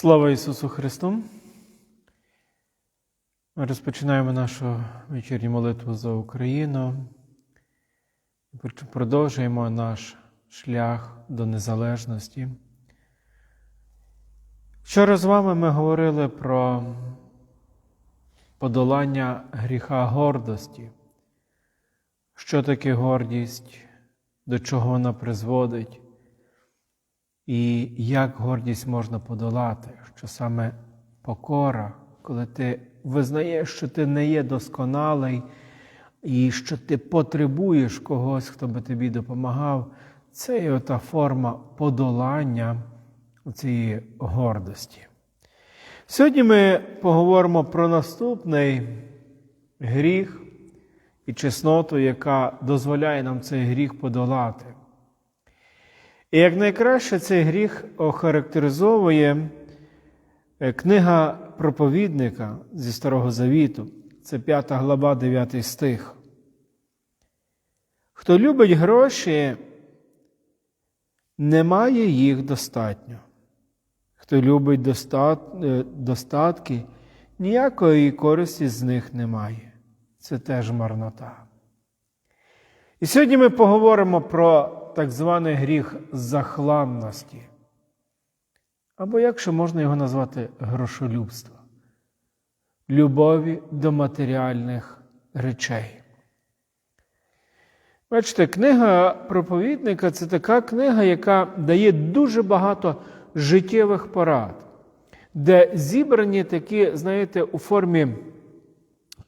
Слава Ісусу Христу! Ми розпочинаємо нашу вечірню молитву за Україну. Продовжуємо наш шлях до незалежності. Вчора з вами ми говорили про подолання гріха гордості. Що таке гордість, до чого вона призводить, і як гордість можна подолати, що саме покора, коли ти визнаєш, що ти не є досконалий і що ти потребуєш когось, хто би тобі допомагав, це є та форма подолання цієї гордості. Сьогодні ми поговоримо про наступний гріх і чесноту, яка дозволяє нам цей гріх подолати. І як найкраще цей гріх охарактеризовує е, книга проповідника зі Старого Завіту, це 5 глава, 9 стих. Хто любить гроші, не має їх достатньо. Хто любить достат... е, достатки, ніякої користі з них немає. Це теж марнота. І сьогодні ми поговоримо про так званий гріх захланності. Або як ще можна його назвати грошолюбство, любові до матеріальних речей. Бачите, книга проповідника це така книга, яка дає дуже багато життєвих порад, де зібрані такі, знаєте, у формі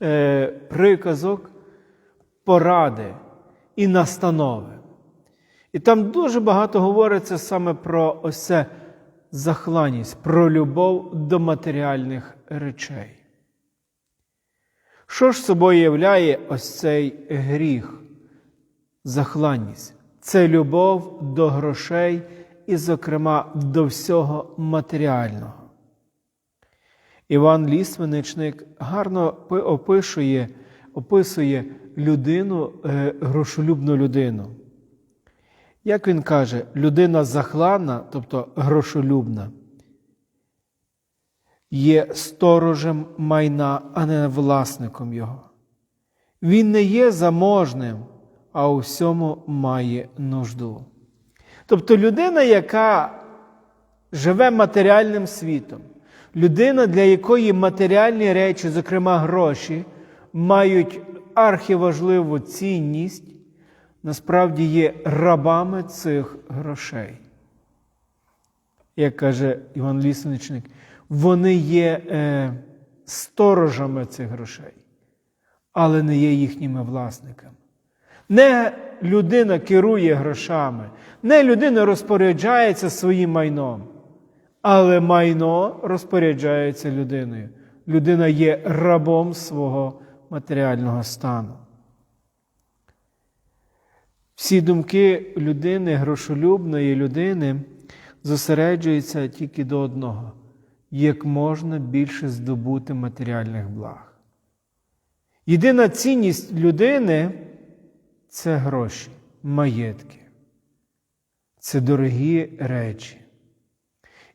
е, приказок, поради і настанови. І там дуже багато говориться саме про ось це захланість, про любов до матеріальних речей. Що ж собою являє ось цей гріх, захланність? Це любов до грошей і, зокрема, до всього матеріального. Іван Лісвеничник гарно описує, описує людину, е, грошолюбну людину. Як він каже, людина захланна, тобто грошолюбна, є сторожем майна, а не власником його. Він не є заможним, а у всьому має нужду. Тобто людина, яка живе матеріальним світом, людина, для якої матеріальні речі, зокрема гроші, мають архіважливу цінність насправді є рабами цих грошей. Як каже Іван Лісничник, вони є е, сторожами цих грошей, але не є їхніми власниками. Не людина керує грошами, не людина розпоряджається своїм майном, але майно розпоряджається людиною. Людина є рабом свого матеріального стану. Всі думки людини, грошолюбної людини, зосереджуються тільки до одного: як можна більше здобути матеріальних благ. Єдина цінність людини це гроші, маєтки, це дорогі речі.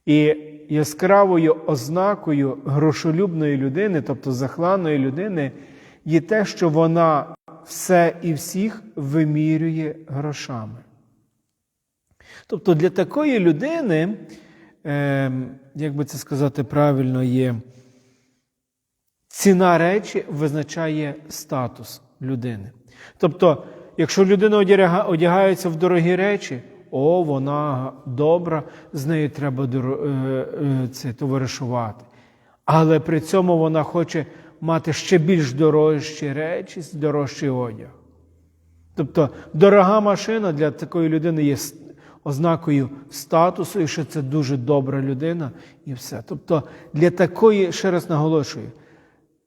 І яскравою ознакою грошолюбної людини, тобто захланої людини, є те, що вона все і всіх вимірює грошами. Тобто для такої людини, е, як би це сказати правильно, є ціна речі визначає статус людини. Тобто, якщо людина одягається в дорогі речі, о, вона добра, з нею треба е, е, це, товаришувати. Але при цьому вона хоче мати ще більш дорожчі речі, дорожчий одяг. Тобто дорога машина для такої людини є ознакою статусу, і що це дуже добра людина, і все. Тобто для такої, ще раз наголошую,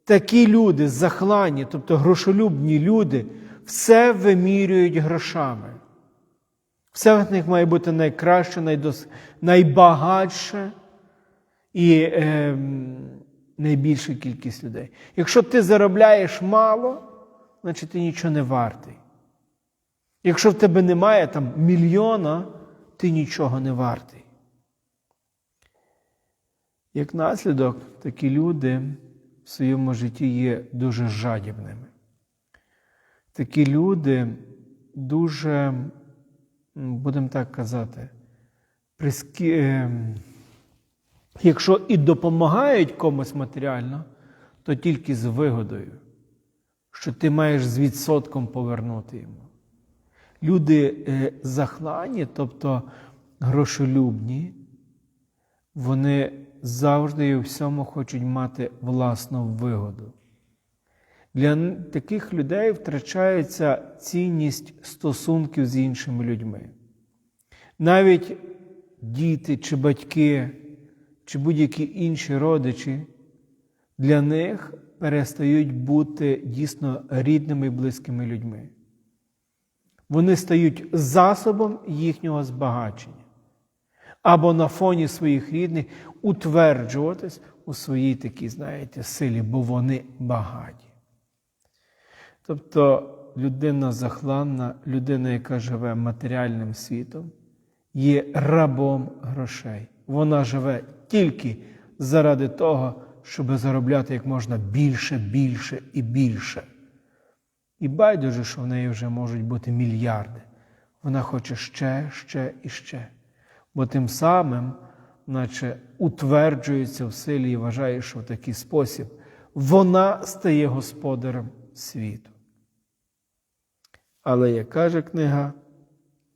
такі люди, захлані, тобто грошолюбні люди, все вимірюють грошами. Все в них має бути найкраще, найдос... найбагатше. І е, найбільша кількість людей. Якщо ти заробляєш мало, значить ти нічого не вартий. Якщо в тебе немає там мільйона, ти нічого не вартий. Як наслідок, такі люди в своєму житті є дуже жадібними. Такі люди дуже, будемо так казати, прискі... якщо і допомагають комусь матеріально, то тільки з вигодою, що ти маєш з відсотком повернути йому. Люди е, захлані, тобто грошолюбні, вони завжди і у всьому хочуть мати власну вигоду. Для таких людей втрачається цінність стосунків з іншими людьми. Навіть діти чи батьки, чи будь-які інші родичі для них перестають бути дійсно рідними і близькими людьми. Вони стають засобом їхнього збагачення або на фоні своїх рідних утверджуватись у своїй такій, знаєте, силі, бо вони багаті. Тобто людина захланна, людина, яка живе матеріальним світом, є рабом грошей. Вона живе тільки заради того, щоб заробляти як можна більше, більше і більше. І байдуже, що в неї вже можуть бути мільярди. Вона хоче ще, ще і ще. Бо тим самим, наче утверджується в силі і вважає, що в такий спосіб вона стає господарем світу. Але як каже книга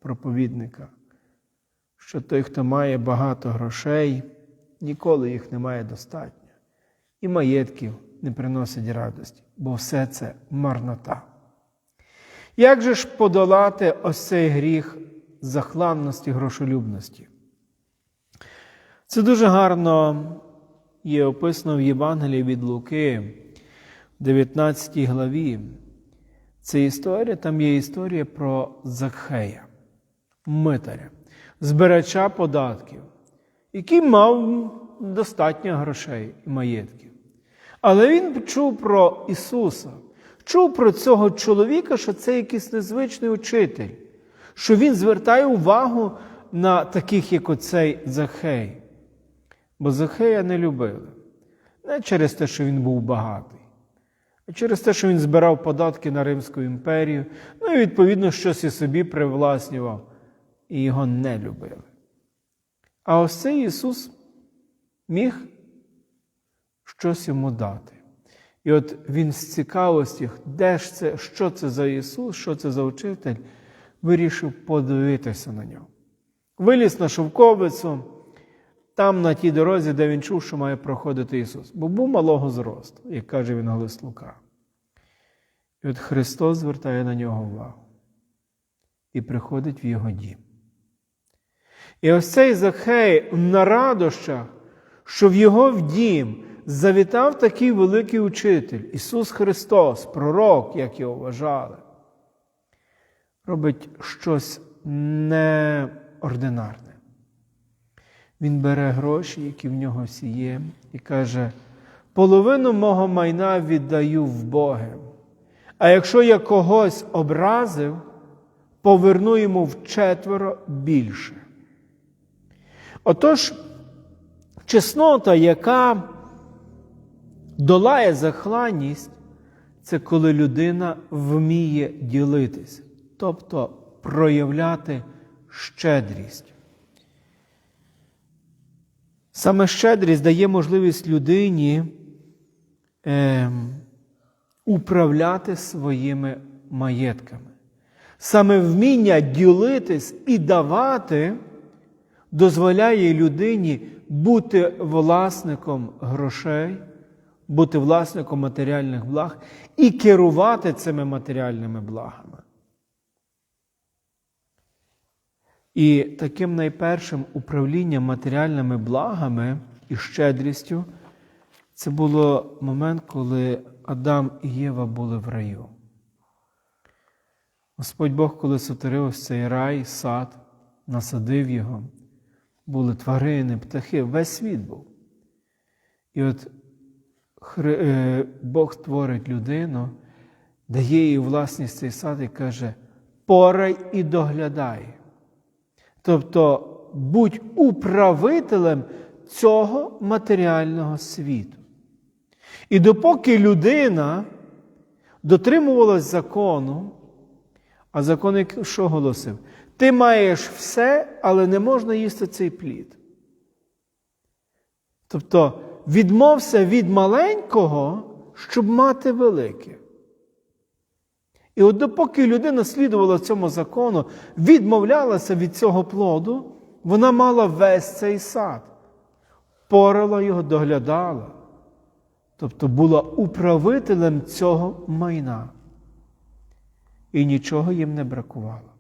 проповідника, що той, хто має багато грошей, ніколи їх не має достатньо, і маєтків не приносить радості, бо все це марнота. Як же ж подолати ось цей гріх захланності, грошолюбності? Це дуже гарно є описано в Євангелії від Луки, в 19 главі. Це історія, там є історія про Закхея, митаря, збирача податків, який мав достатньо грошей і маєтків. Але він чув про Ісуса, чув про цього чоловіка, що це якийсь незвичний учитель, що він звертає увагу на таких, як оцей Захей. Бо Захея не любили. Не через те, що він був багатий, а через те, що він збирав податки на Римську імперію, ну і відповідно щось і собі привласнював, і його не любили. А ось цей Ісус міг щось йому дати. І от він з цікавості, де ж це, що це за Ісус, що це за учитель, вирішив подивитися на нього. Виліз на шовковицю, там на тій дорозі, де він чув, що має проходити Ісус, бо був малого зросту, як каже він Галис Лука. І от Христос звертає на нього увагу і приходить в його дім. І ось цей Захей на радощах, що в його в дім завітав такий великий учитель, Ісус Христос, пророк, як його вважали, робить щось неординарне. Він бере гроші, які в нього всі є, і каже: половину мого майна віддаю в Боги. А якщо я когось образив, поверну йому вчетверо більше. Отож, чеснота, яка долає захланність, це коли людина вміє ділитися, тобто проявляти щедрість. Саме щедрість дає можливість людині е, управляти своїми маєтками. Саме вміння ділитись і давати дозволяє людині бути власником грошей, бути власником матеріальних благ і керувати цими матеріальними благами. І таким найпершим управлінням матеріальними благами і щедрістю це було момент, коли Адам і Єва були в раю. Господь Бог, коли сотворив цей рай, сад, насадив його, були тварини, птахи, весь світ був. І от е, Бог творить людину, дає їй власність цей сад і каже: порай і доглядай. Тобто будь управителем цього матеріального світу. І допоки людина дотримувалась закону, а закон що голосив? Ти маєш все, але не можна їсти цей плід. Тобто відмовся від маленького, щоб мати велике. І от допоки людина слідувала цьому закону, відмовлялася від цього плоду, вона мала весь цей сад, порала його, доглядала, тобто була управителем цього майна. І нічого їм не бракувало.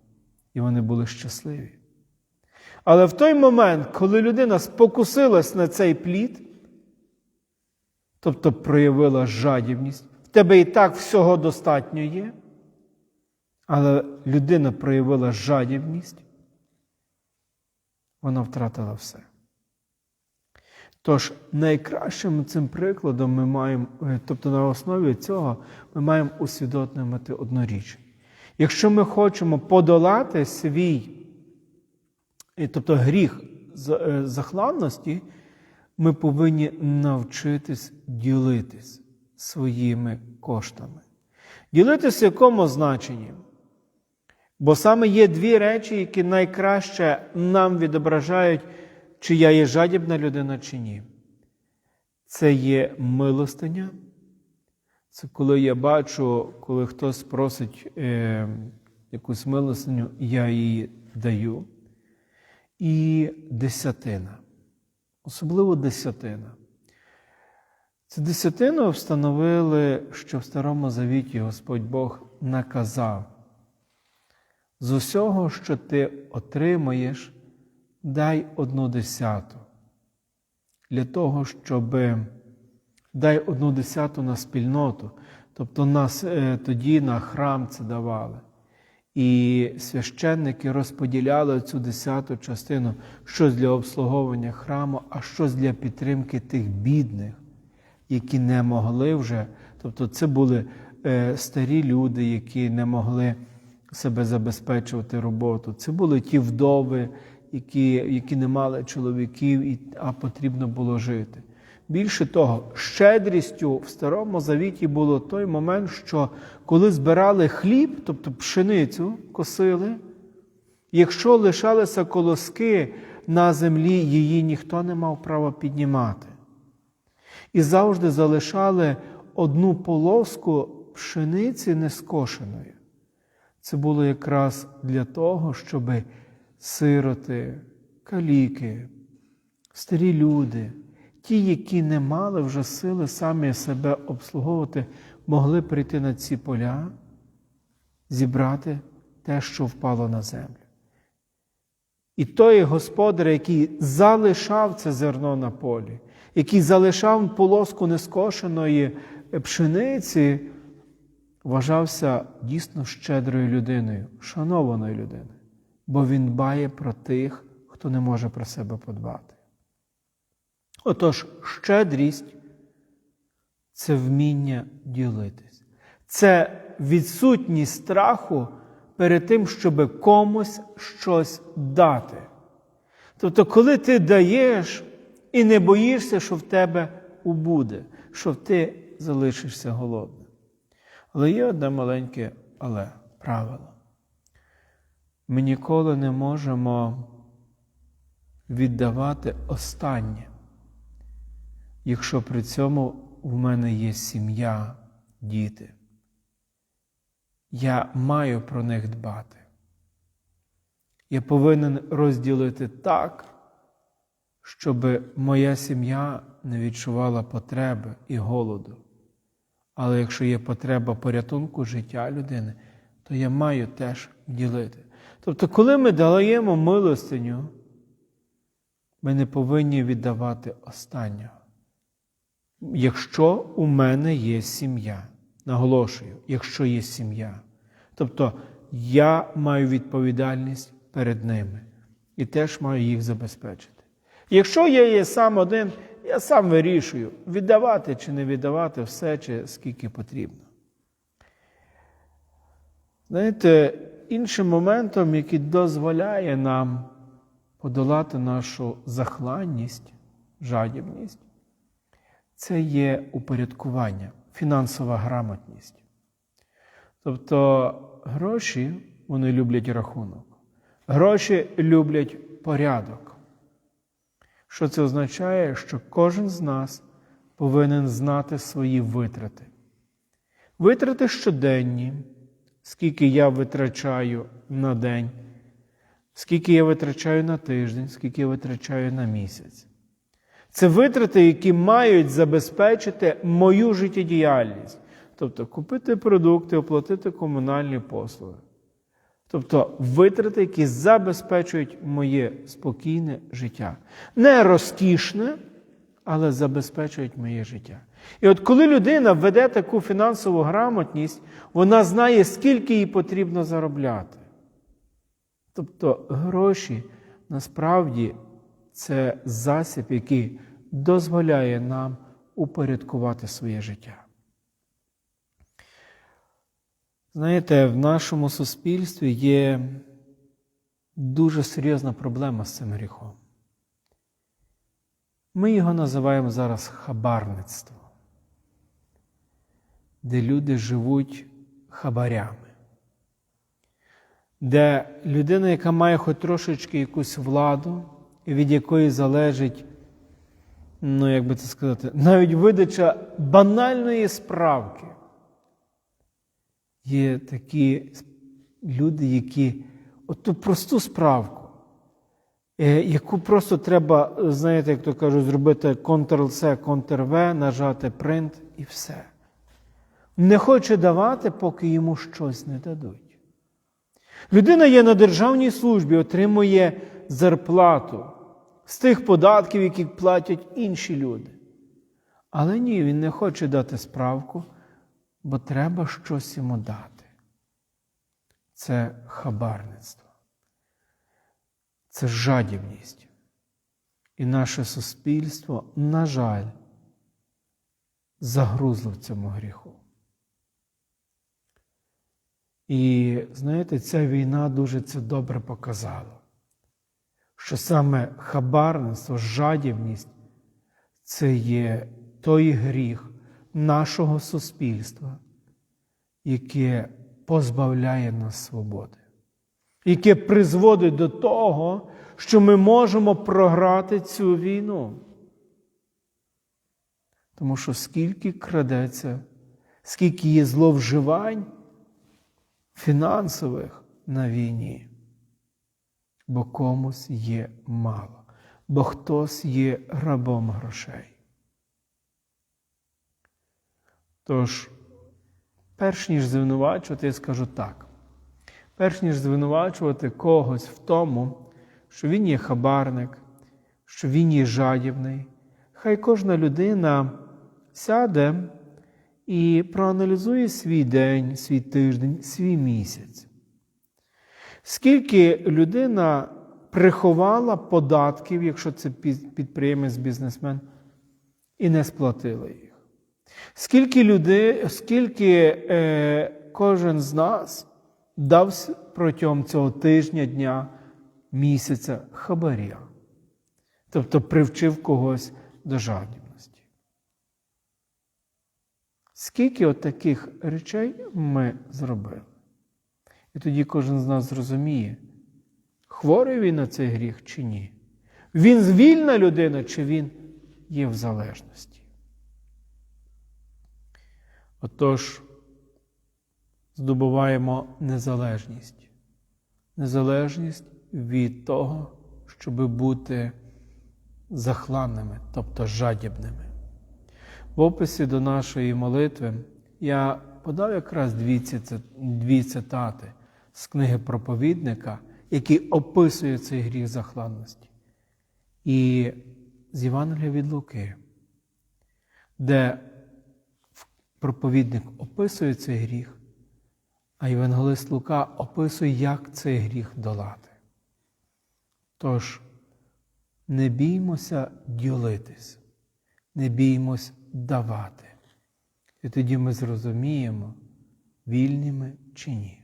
І вони були щасливі. Але в той момент, коли людина спокусилась на цей плід, тобто проявила жадібність, в тебе і так всього достатньо є, але людина проявила жадібність, вона втратила все. Тож найкращим цим прикладом ми маємо, е, тобто на основі цього, ми маємо усвідомити одну річ. Якщо ми хочемо подолати свій, е, тобто гріх е, захланності, ми повинні навчитись ділитись своїми коштами. Ділитись в якому значенні? Бо саме є дві речі, які найкраще нам відображають, чи я є жадібна людина, чи ні. Це є милостиня. Це коли я бачу, коли хтось просить е, якусь милостиню, я її даю. І десятина. Особливо десятина. Цю десятину встановили, що в Старому Завіті Господь Бог наказав. З усього, що ти отримаєш, дай одну десяту. Для того, щоб дай одну десяту на спільноту. Тобто нас е, тоді на храм це давали. І священники розподіляли цю десяту частину, щось для обслуговування храму, а щось для підтримки тих бідних, які не могли вже. Тобто, це були е, старі люди, які не могли себе забезпечувати роботу. Це були ті вдови, які, які не мали чоловіків, а потрібно було жити. Більше того, щедрістю в Старому Завіті було той момент, що коли збирали хліб, тобто пшеницю косили, якщо лишалися колоски на землі, її ніхто не мав права піднімати. І завжди залишали одну полоску пшениці нескошеної. Це було якраз для того, щоб сироти, каліки, старі люди, ті, які не мали вже сили самі себе обслуговувати, могли прийти на ці поля, зібрати те, що впало на землю. І той господар, який залишав це зерно на полі, який залишав полоску нескошеної пшениці, вважався дійсно щедрою людиною, шанованою людиною, бо він дбає про тих, хто не може про себе подбати. Отож, щедрість це вміння ділитись, це відсутність страху перед тим, щоб комусь щось дати. Тобто, коли ти даєш і не боїшся, що в тебе убуде, що ти залишишся голодним. Але є одне маленьке але правило. Ми ніколи не можемо віддавати останнє, якщо при цьому в мене є сім'я, діти. Я маю про них дбати. Я повинен розділити так, щоб моя сім'я не відчувала потреби і голоду. Але якщо є потреба порятунку життя людини, то я маю теж ділити. Тобто, коли ми даємо милостиню, ми не повинні віддавати останнього. Якщо у мене є сім'я, наголошую, якщо є сім'я, тобто я маю відповідальність перед ними і теж маю їх забезпечити. Якщо я є сам один, я сам вирішую, віддавати чи не віддавати все, чи скільки потрібно. Знаєте, іншим моментом, який дозволяє нам подолати нашу захланність, жадібність це є упорядкування, фінансова грамотність. Тобто гроші вони люблять рахунок. Гроші люблять порядок. Що це означає? Що кожен з нас повинен знати свої витрати. Витрати щоденні, скільки я витрачаю на день, скільки я витрачаю на тиждень, скільки я витрачаю на місяць. Це витрати, які мають забезпечити мою життєдіяльність. Тобто купити продукти, оплатити комунальні послуги. Тобто витрати, які забезпечують моє спокійне життя. Не розкішне, але забезпечують моє життя. І от коли людина веде таку фінансову грамотність, вона знає, скільки їй потрібно заробляти. Тобто гроші насправді це засіб, який дозволяє нам упорядкувати своє життя. Знаєте, в нашому суспільстві є дуже серйозна проблема з цим гріхом. Ми його називаємо зараз хабарництво, де люди живуть хабарями, де людина, яка має хоч трошечки якусь владу, від якої залежить, ну як би це сказати, навіть видача банальної справки. Є такі люди, які оту просту справку, е, яку просто треба, знаєте, як то кажуть, зробити Ctrl-C, Ctrl-V, нажати Print і все. Не хоче давати, поки йому щось не дадуть. Людина є на державній службі, отримує зарплату з тих податків, які платять інші люди. Але ні, він не хоче дати справку бо треба щось йому дати. Це хабарництво, це жадібність. І наше суспільство, на жаль, загрузло в цьому гріху. І знаєте, ця війна дуже це добре показала, що саме хабарництво, жадібність це є той гріх, нашого суспільства, яке позбавляє нас свободи, яке призводить до того, що ми можемо програти цю війну. Тому що скільки крадеться, скільки є зловживань фінансових на війні, бо комусь є мало, бо хтось є рабом грошей. Тож, перш ніж звинувачувати, я скажу так. Перш ніж звинувачувати когось в тому, що він є хабарник, що він є жадібний, хай кожна людина сяде і проаналізує свій день, свій тиждень, свій місяць. Скільки людина приховала податків, якщо це підприємець, бізнесмен, і не сплатила їх. Скільки людей, скільки е, кожен з нас дав протягом цього тижня, дня, місяця хабаря, тобто привчив когось до жадібності. Скільки от таких речей ми зробили? І тоді кожен з нас зрозуміє, хворий він на цей гріх чи ні. Він звільна людина, чи він є в залежності. Отож, здобуваємо незалежність. Незалежність від того, щоб бути захланними, тобто жадібними. В описі до нашої молитви я подав якраз дві, дві цитати з книги проповідника, які описують цей гріх захланності. І з Євангелія від Луки, де проповідник описує цей гріх, а Євангелист Лука описує, як цей гріх долати. Тож, не біймося ділитись, не біймось давати. І тоді ми зрозуміємо, вільні ми чи ні.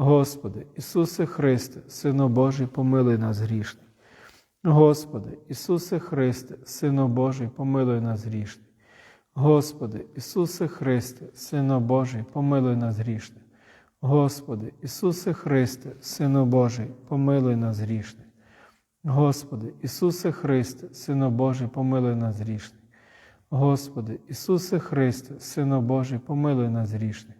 Господи, Ісусе Христе, Сино Божий, помилуй нас грішний. Господи, Ісусе Христе, Сино Божий, помилуй нас грішний. Господи, Ісусе Христе, Сино Божий, помилуй нас грішних. Господи, Ісусе Христе, Сино Божий, помилуй нас грішних. Господи, Ісусе Христе, Сино Божий, помилуй нас грішних. Господи, Ісусе Христе, Сино Божий, помилуй нас грішних.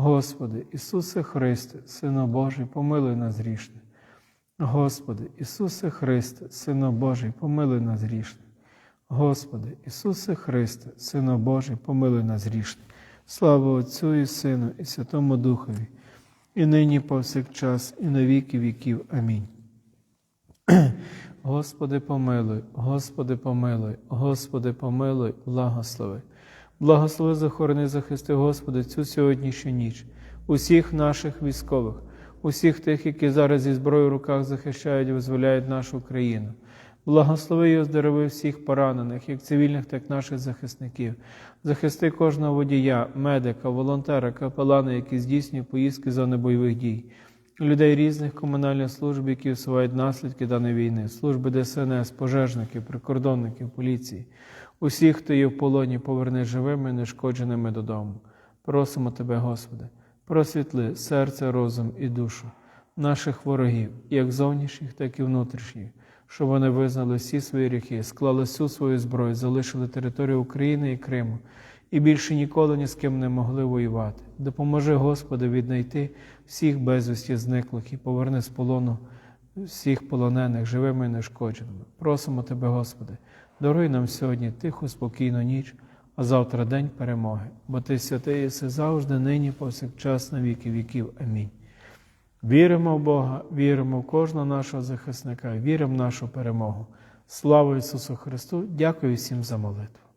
Господи, Ісусе Христе, Сино Божий, помилуй нас грішних. Господи, Ісусе Христе, Сино Божий, помилуй нас грішних. Господи, Ісусе Христе, Сино Божий, помилуй нас грішних. Слава Отцю і Сину, і Святому Духові, і нині повсякчас, і на віки віків. Амінь. Господи, помилуй, Господи, помилуй, Господи, помилуй, благослови. Благослови, захорони, захисти, Господи, цю сьогоднішню ніч, усіх наших військових, усіх тих, які зараз зі зброєю в руках захищають і визволяють нашу країну. Благослови і оздорови всіх поранених, як цивільних, так і наших захисників. Захисти кожного водія, медика, волонтера, капелана, які здійснюють поїздки зони бойових дій, людей різних комунальних служб, які усувають наслідки даної війни, служби ДСНС, пожежників, прикордонників, поліції. Усіх, хто є в полоні, поверни живими, нешкодженими додому. Просимо Тебе, Господи, просвітли серце, розум і душу наших ворогів, як зовнішніх, так і внутрішніх, щоб вони визнали всі свої гріхи, склали всю свою зброю, залишили територію України і Криму і більше ніколи ні з ким не могли воювати. Допоможи, Господи, віднайти всіх безвісті зниклих і поверни з полону всіх полонених, живими і нешкодженими. Просимо Тебе, Господи, даруй нам сьогодні тиху, спокійну ніч, а завтра день перемоги, бо Ти святий єси завжди, нині, повсякчас, на віки віків. Амінь. Віримо в Бога, віримо в кожного нашого захисника, віримо в нашу перемогу. Слава Ісусу Христу! Дякую всім за молитву.